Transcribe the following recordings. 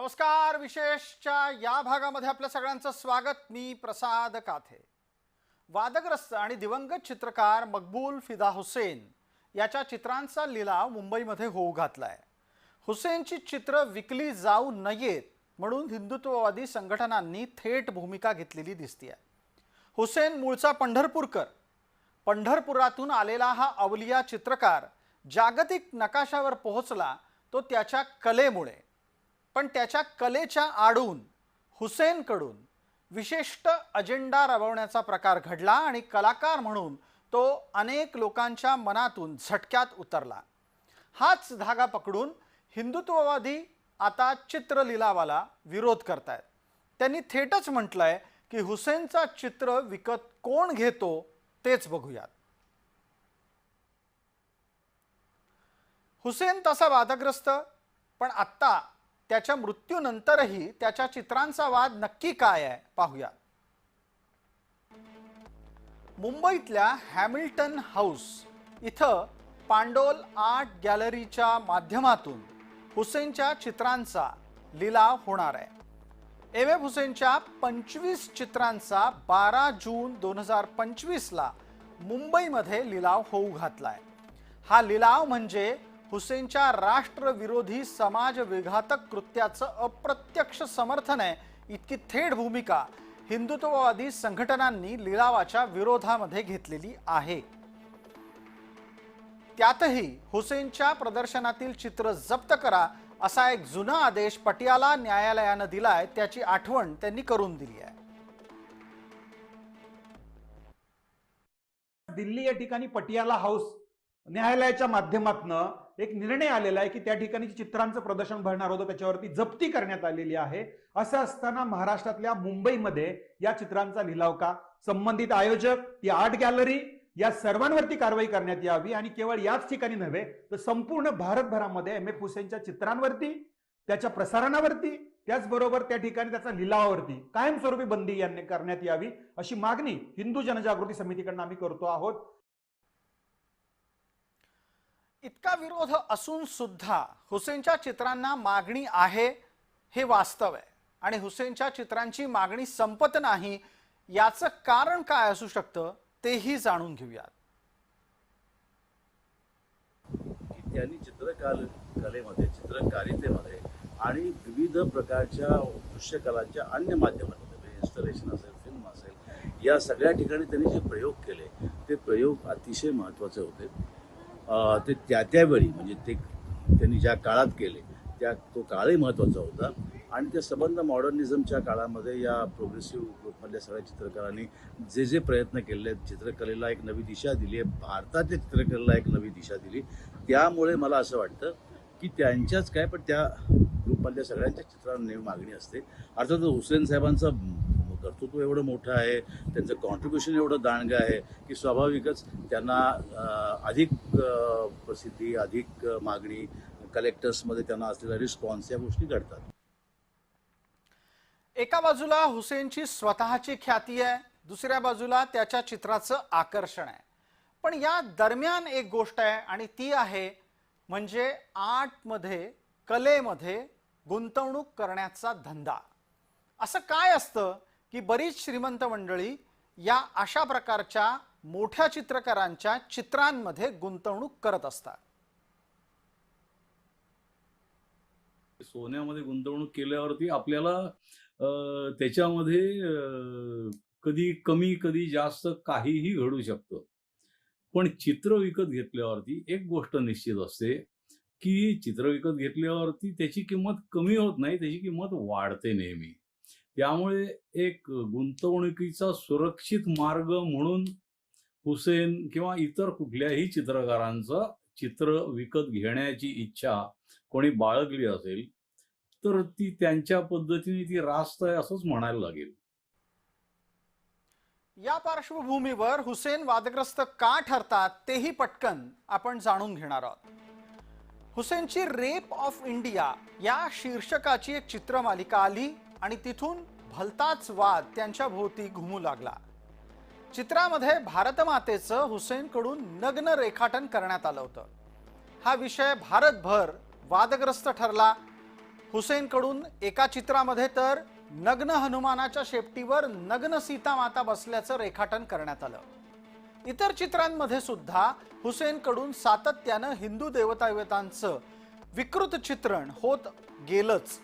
नमस्कार विशेषच्या या भागामध्ये आपल्या सगळ्यांचं स्वागत. मी प्रसाद काथे. वादग्रस्त आणि दिवंगत चित्रकार मकबूल फिदा हुसेन याच्या चित्रांचा लिलाव मुंबईमध्ये होऊ घातला आहे हुसेनची चित्र विकली जाऊ नयेत म्हणून हिंदुत्ववादी संघटनांनी थेट भूमिका घेतलेली दिसतीये. हुसेन मूळचा पंढरपूरकर. पंढरपुरातून आलेला हा अवलिया चित्रकार जागतिक नकाशावर पोहोचला तो त्याच्या कलेमुळे. पण त्याच्या कलेच्या आडून हुसेनकडून विशिष्ट अजेंडा राबवण्याचा प्रकार घडला आणि कलाकार म्हणून तो अनेक लोकांच्या मनातून झटक्यात उतरला. हाच धागा पकडून हिंदुत्ववादी आता चित्रलिलावाला विरोध करतायत. त्यांनी थेटच म्हटलंय की हुसेनचा चित्र विकत कोण घेतो तेच बघूयात. हुसेन तसा वादग्रस्त पण आत्ता त्याच्या मृत्यूनंतरही त्याच्या चित्रांचा वाद नक्की काय आहे? पाहूया. मुंबईतल्या हॅमिल्टन हाऊस इथं पांडोल आर्ट गॅलरीच्या माध्यमातून हुसेनच्या चित्रांचा लिलाव होणार आहे. एम. एफ. हुसेनच्या पंचवीस चित्रांचा बारा जून दोन हजार पंचवीसला मुंबईमध्ये लिलाव होऊ घातला आहे हा लिलाव म्हणजे हुसेनच्या राष्ट्रविरोधी समाज विघातक कृत्याचं अप्रत्यक्ष समर्थन आहे. इतकी थेट भूमिका हिंदुत्ववादी संघटनांनी लिलावाच्या विरोधामध्ये घेतलेली आहे. त्यातही हुसेनच्या प्रदर्शनातील चित्र जप्त करा असा एक जुना आदेश पटियाला न्यायालयानं दिलाय त्याची आठवण त्यांनी करून दिली आहे. दिल्ली या ठिकाणी पटियाला हाऊस न्यायालयाच्या माध्यमातनं एक निर्णय आलेला आहे की त्या ठिकाणी चित्रांचं प्रदर्शन भरणार होतं त्याच्यावरती जप्ती करण्यात आलेली आहे. असं असताना महाराष्ट्रातल्या मुंबईमध्ये या चित्रांचा लिलाव का? संबंधित आयोजक ती आर्ट गॅलरी या सर्वांवरती कारवाई करण्यात यावी आणि केवळ याच ठिकाणी नव्हे तर संपूर्ण भारतभरामध्ये एम एफ हुसेनच्या चित्रांवरती त्याच्या प्रसारणावरती त्याचबरोबर त्या ठिकाणी त्याचा लिलावावरती कायमस्वरूपी बंदी यांनी करण्यात यावी अशी मागणी हिंदू जनजागृती समितीकडनं आम्ही करतो आहोत. इतका विरोध असून सुद्धा हुसेनच्या चित्रांना मागणी आहे हे वास्तव आहे. आणि हुसेनच्या चित्रांची मागणी संपत नाही याचं कारण काय असू शकतं तेही जाणून घेऊयात. त्यांनी चित्रकाल कलेमध्ये चित्रकारितेमध्ये आणि विविध प्रकारच्या दृश्यकलांच्या अन्य माध्यमांमध्ये म्हणजे इन्स्टॉलेशन असेल फिल्म असेल या सगळ्या ठिकाणी त्यांनी जे प्रयोग केले ते प्रयोग अतिशय महत्त्वाचे होते. ते त्या त्यावेळी म्हणजे ते त्यांनी ज्या काळात केले त्या तो काळही महत्त्वाचा होता. आणि त्या संबंध मॉडर्निझमच्या काळामध्ये या प्रोग्रेसिव्ह ग्रुपमधल्या सगळ्या चित्रकारांनी जे जे प्रयत्न केले आहेत चित्रकलेला एक नवी दिशा दिली आहे भारताच्या चित्रकलेला एक नवी दिशा दिली. त्यामुळे मला असं वाटतं की त्यांच्याच काय पण त्या ग्रुपमधल्या सगळ्यांच्या चित्रांना मागणी असते. अर्थात हुसेन साहेबांचा कर्तृत्व एवढं मोठं आहे त्यांचं कॉन्ट्रीब्युशन एवढं दांडगं आहे की स्वाभाविकच त्यांना अधिक प्रसिद्धी अधिक मागणी कलेक्टर्समध्ये त्यांना असलेला रिस्पॉन्स या गोष्टी घडतात. एका बाजूला हुसेनची स्वतःची ख्याती आहे दुसऱ्या बाजूला त्याच्या चित्राचं आकर्षण आहे. पण या दरम्यान एक गोष्ट आहे आणि ती आहे म्हणजे आर्टमध्ये कलेमध्ये गुंतवणूक करण्याचा धंदा. असं काय असतं? की बरीच श्रीमंत मंडळी या अशा प्रकारच्या मोठ्या चित्रकारांच्या चित्रांमध्ये गुंतवणूक करत असतात. सोन्यामध्ये गुंतवणूक केल्यावरती आपल्याला त्याच्यामध्ये कधी कमी कधी जास्त काहीही घडू शकतं. पण चित्र विकत घेतल्यावरती एक गोष्ट निश्चित असते की चित्र विकत घेतल्यावरती त्याची किंमत कमी होत नाही त्याची किंमत वाढते नेहमी. त्यामुळे एक गुंतवणुकीचा सुरक्षित मार्ग म्हणून हुसेन किंवा इतर कुठल्याही चित्रकारांचं चित्र विकत घेण्याची इच्छा कोणी बाळगली असेल तर ती त्यांच्या पद्धतीने ती रास्त आहे असंच म्हणायला लागेल. या पार्श्वभूमीवर हुसेन वादग्रस्त का ठरतात तेही पटकन आपण जाणून घेणार आहोत. हुसेनची रेप ऑफ इंडिया या शीर्षकाची एक चित्रमालिका आली. आणि तिथून भलताच वाद त्यांच्या भोवती घुमू लागला. चित्रामध्ये भारतमातेचं हुसेनकडून नग्न रेखाटन करण्यात आलं होतं. हा विषय भारतभर वादग्रस्त ठरला. हुसेनकडून एका चित्रामध्ये तर नग्न हनुमानाच्या शेपटीवर नग्न सीता माता बसल्याचं रेखाटन करण्यात आलं. इतर चित्रांमध्ये सुद्धा हुसेनकडून सातत्यानं हिंदू देवतावेतांचं विकृत चित्रण होत गेलंच.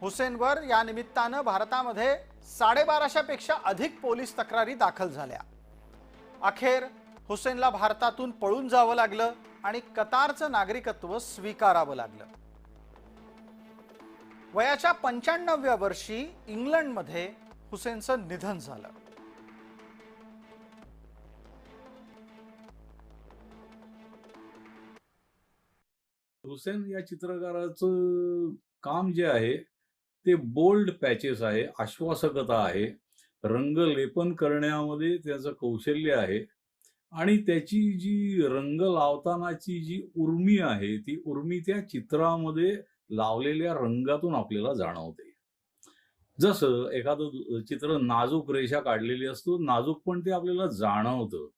हुसेनवर या निमित्तानं भारतामध्ये साडेबाराशेपेक्षा अधिक पोलीस तक्रारी दाखल झाल्या. अखेर हुसेनला भारतातून पळून जावं लागलं आणि कतारचं नागरिकत्व स्वीकारावं लागलं. वयाच्या पंच्याण्णव्या वर्षी इंग्लंडमध्ये हुसेनचं निधन झालं. हुसेन या चित्रकाराचं काम जे आहे ते बोल्ड पॅचेस आहे आश्वासकता आहे रंगलेपन करण्यामध्ये त्याचं कौशल्य आहे आणि त्याची जी रंग लावतानाची जी उर्मी आहे ती उर्मी त्या चित्रामध्ये लावलेल्या रंगातून आपल्याला जाणवते. जसं एखादं चित्र नाजूक रेषा काढलेली असतो नाजूक पण ते आपल्याला जाणवतं.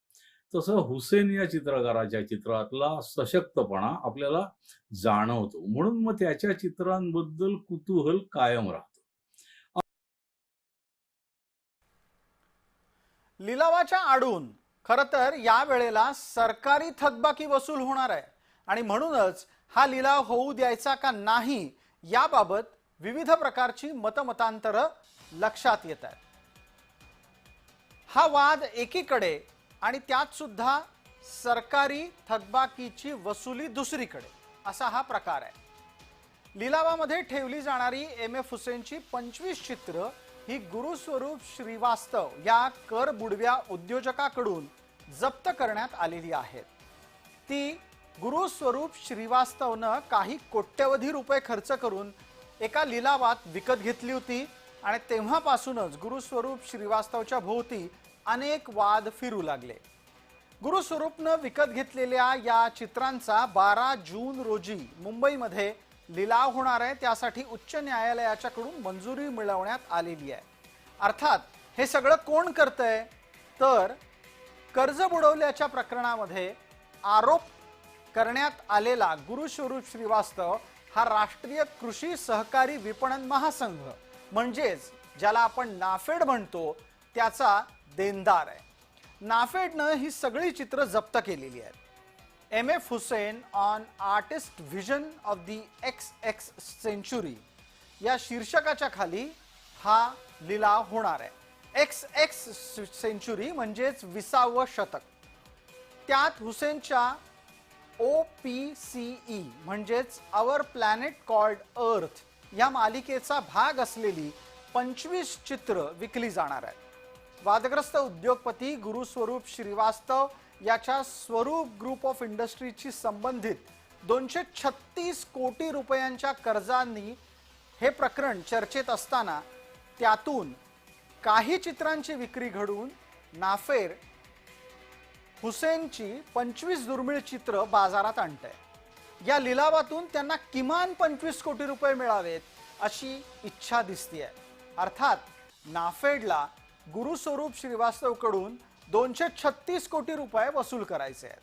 तसं हुसेन या चित्रकाराच्या चित्रातला सशक्तपणा आपल्याला जाणवतो. म्हणून मग त्याच्या चित्रांबद्दल कुतूहल कायम राहतो. लिलावाच्या आडून खर तर या वेळेला सरकारी थकबाकी वसूल होणार आहे. आणि म्हणूनच हा लिलाव होऊ द्यायचा का नाही याबाबत विविध प्रकारची मतमतांतरं लक्षात येत आहेत. हा वाद एकीकडे आणि त्यात सुद्धा सरकारी थकबाकीची वसुली दुसरीकडे. असा हा प्रकार आहे. लिलावामध्ये ठेवली जाणारी एम. एफ. हुसेनची पंचवीस चित्र ही गुरुस्वरूप श्रीवास्तव या कर बुडव्या उद्योजकाकडून जप्त करण्यात आलेली आहेत. ती गुरुस्वरूप श्रीवास्तवनं काही कोट्यवधी रुपये खर्च करून एका लिलावात विकत घेतली होती आणि तेव्हापासूनच गुरुस्वरूप श्रीवास्तवच्या भोवती अनेक वाद फिरू लागले. गुरुस्वरूपनं विकत घेतलेल्या या चित्रांचा बारा जून रोजी मुंबईमध्ये लिलाव होणार आहे. त्यासाठी उच्च न्यायालयाच्याकडून मंजुरी मिळवण्यात आलेली आहे. अर्थात हे सगळं कोण करतंय? तर कर्ज बुडवल्याच्या प्रकरणामध्ये आरोप करण्यात आलेला गुरुस्वरूप श्रीवास्तव हा राष्ट्रीय कृषी सहकारी विपणन महासंघ. म्हणजेच ज्याला आपण नाफेड म्हणतो त्याचा देणदार आहे. नाफेडनं ही सगळी चित्र जप्त केलेली आहेत. M F Hussain on artist vision of the X X century या शीर्षकाच्या खाली हा लिलाव होणार आहे. एक्स एक्स सेंचुरी म्हणजेच विसावं शतक. त्यात हुसेनच्या ओ पी सी ई म्हणजेच आवर प्लॅनेट कॉल्ड अर्थ या मालिकेचा भाग असलेली पंचवीस चित्र विकली जाणार आहेत. वादग्रस्त उद्योगपती गुरुस्वरूप श्रीवास्तव याच्या स्वरूप ग्रुप ऑफ इंडस्ट्रीची संबंधित दोनशे छत्तीस कोटी रुपयांच्या कर्जांनी हे प्रकरण चर्चेत असताना त्यातून काही चित्रांची विक्री घडवून नाफेर हुसेनची पंचवीस दुर्मिळ चित्र बाजारात आणत आहे या लिलावातून त्यांना किमान पंचवीस कोटी रुपये मिळावेत अशी इच्छा दिसतीये. अर्थात नाफेडला गुरुस्वरूप श्रीवास्तवकडून दोनशे छत्तीस कोटी रुपये वसूल करायचे आहेत.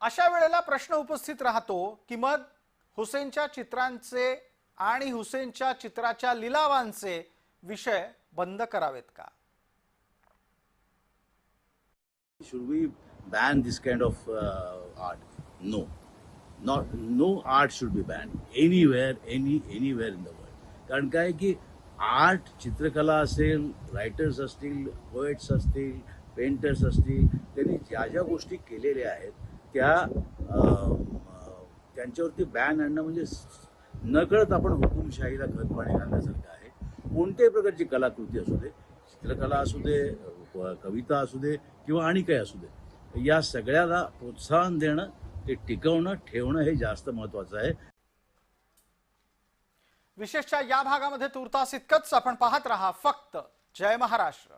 अशा वेळेला प्रश्न उपस्थित राहतो की मग हुसेनच्या चित्रांचे आणि हुसेनच्या चित्राच्या लिलावांचे विषय बंद करावेत का? Should we ban this kind of uh, art? No, not no art should be ban anywhere any anywhere in the world कारण काय की आर्ट चित्रकला असेल रायटर्स असतील पोएट्स असतील पेंटर्स असतील त्यांनी ज्या ज्या गोष्टी केलेल्या आहेत त्या त्यांच्यावरती बॅन आणणं म्हणजे नकळत आपण हुकुमशाहीला खत पाणी घालण्यासारखं आहे. कोणत्याही प्रकारची कलाकृती असू दे चित्रकला असू दे क- कविता असू दे किंवा आणि काही असू दे या सगळ्याला प्रोत्साहन देणं ते टिकवणं ठेवणं हे जास्त महत्वाचं आहे. विशेषच्या या भागामध्ये तुर्तास इतकंच आपण पाहत राहा. फक्त जय महाराष्ट्र.